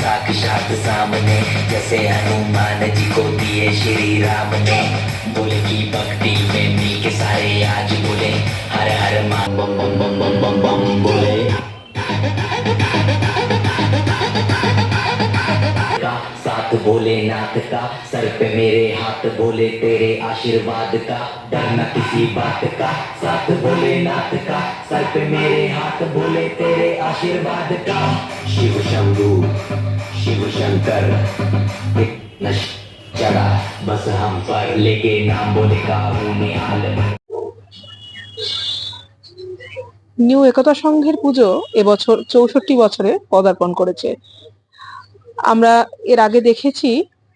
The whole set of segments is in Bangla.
साक्षात सामने, जैसे हनुमान जी को दिए श्री राम ने। बोले की भक्ति में मी के सारे आज बोले, हर हर मान बम बम बम बम बम बम बोले। साथ भोलेनाथ का, सर पे मेरे हाथ बोले तेरे आशीर्वाद का। डरना किसी बात का, साथ बोले नाथ का, सर पे मेरे हाथ बोले तेरे आशीर्वाद का। शिव शंभु शिव शंकर इतना चढ़ा बस हम पर लेके नाम बोले का निहाल নিউ একতা সংঘের পুজো এবছর চৌষট্টি বছরে পদার্পণ করেছে আমরা এর আগে দেখেছি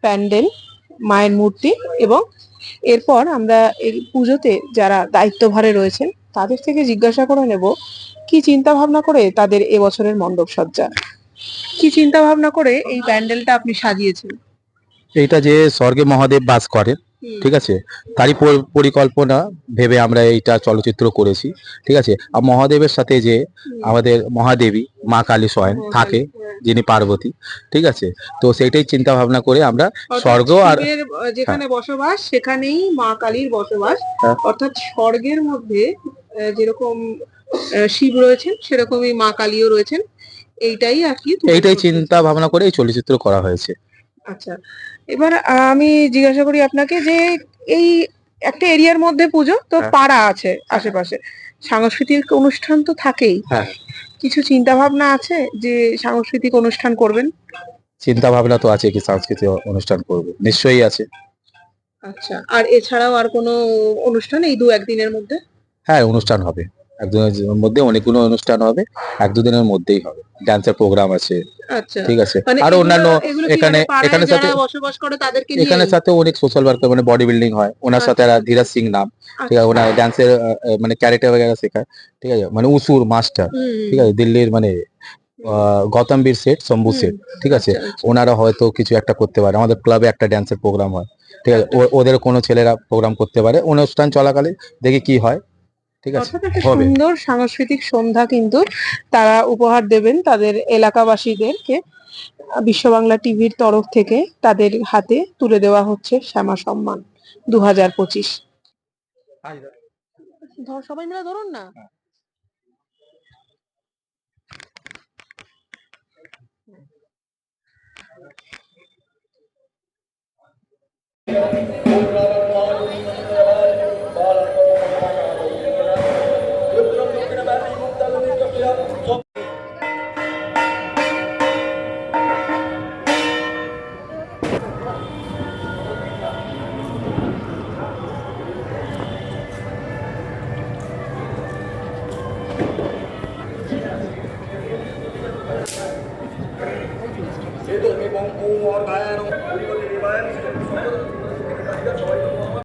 প্যান্ডেল মায়ের মূর্তি এবং এরপর আমরা এই পুজোতে যারা দায়িত্বভারে রয়েছেন তাদের থেকে জিজ্ঞাসা করে নেব কি চিন্তা ভাবনা করে তাদের এবছরের মণ্ডপ সজ্জা কি চিন্তা ভাবনা করে এই প্যান্ডেলটা আপনি সাজিয়েছেন? এইটা যে স্বর্গে মহাদেব বাস করেন ঠিক আছে? তারই পরিকল্পনা ভেবে আমরা এইটা চলচ্চিত্র করেছি ঠিক আছে? আর মহাদেবের সাথে যে আমাদের মহাদেবী মা কালী স্বয়ং থাকে যিনি পার্বতী ঠিক আছে? তো সেইটাই চিন্তা ভাবনা করে আমরা স্বর্গ আর যেখানে বসবাস সেখানেই মা কালীর বসবাস। হ্যাঁ। অর্থাৎ স্বর্গের মধ্যে যেরকম শিব রয়েছেন সেরকমই মা কালীও রয়েছেন। এইটাই আর কি এইটাই। চিন্তা ভাবনা করে এই চলচ্চিত্র করা হয়েছে। আচ্ছা এবার আমি জিজ্ঞাসা করি আপনাকে যে এই একটা এরিয়ার মধ্যে পুজো তো হ্যাঁ। পাড়া আছে আশেপাশে। সাংস্কৃতিক অনুষ্ঠান তো থাকেই। হ্যাঁ। কিছু চিন্তা ভাবনা আছে যে সাংস্কৃতিক অনুষ্ঠান করবেন? চিন্তা ভাবনা তো আছে কি সাংস্কৃতিক অনুষ্ঠান করব। নিশ্চয়ই আছে। আচ্ছা আর এছাড়াও আর কোনো অনুষ্ঠান এই দু একদিনের মধ্যে? হ্যাঁ অনুষ্ঠান হবে। একদিনের মধ্যে অনেকগুলো অনুষ্ঠান হবে এক দুদিনের মধ্যেই হবে ডান্সের প্রোগ্রাম আছে আচ্ছা ঠিক আছে মানে আরো এগুলো- অন্যান্য এগুলো কি এখানে মানে পাড়ায় এখানে সাথে যারা বসবাস করে তাদেরকে নিয়ে এখানে সাথে অনেক সোশ্যাল ওয়ার্কার মানে বডি বিল্ডিং হয় ওনার সাথে আচ্ছা। আর ধীরাজ সিং নাম ঠিক আছে ওনার ডান্সের মানে ক্যারেক্টার वगैरह শেখায় ঠিক আছে মানে উসুর মাস্টার ঠিক আছে দিল্লির মানে আহ, গৌতম বীর সেট শম্ভু হুম, সেট ঠিক আছে আচ্ছা, ওনারা হয়তো কিছু একটা করতে পারে আমাদের ক্লাবে একটা ড্যান্সের প্রোগ্রাম হয় ঠিক আছে ও- ওদের কোনো ছেলেরা প্রোগ্রাম করতে পারে অনুষ্ঠান চলাকালে দেখি কি হয় ঠিক আছে সুন্দর সাংস্কৃতিক সন্ধ্যা কিন্তু তারা উপহার দেবেন তাদের এলাকাবাসীদেরকে। বিশ্ব বাংলা টিভির তরফ থেকে তাদের হাতে তুলে দেওয়া হচ্ছে শ্যামা সম্মান দু হাজার পঁচিশ সবাই মিলে ধরুন না। Ito, may Ito, di ba yan?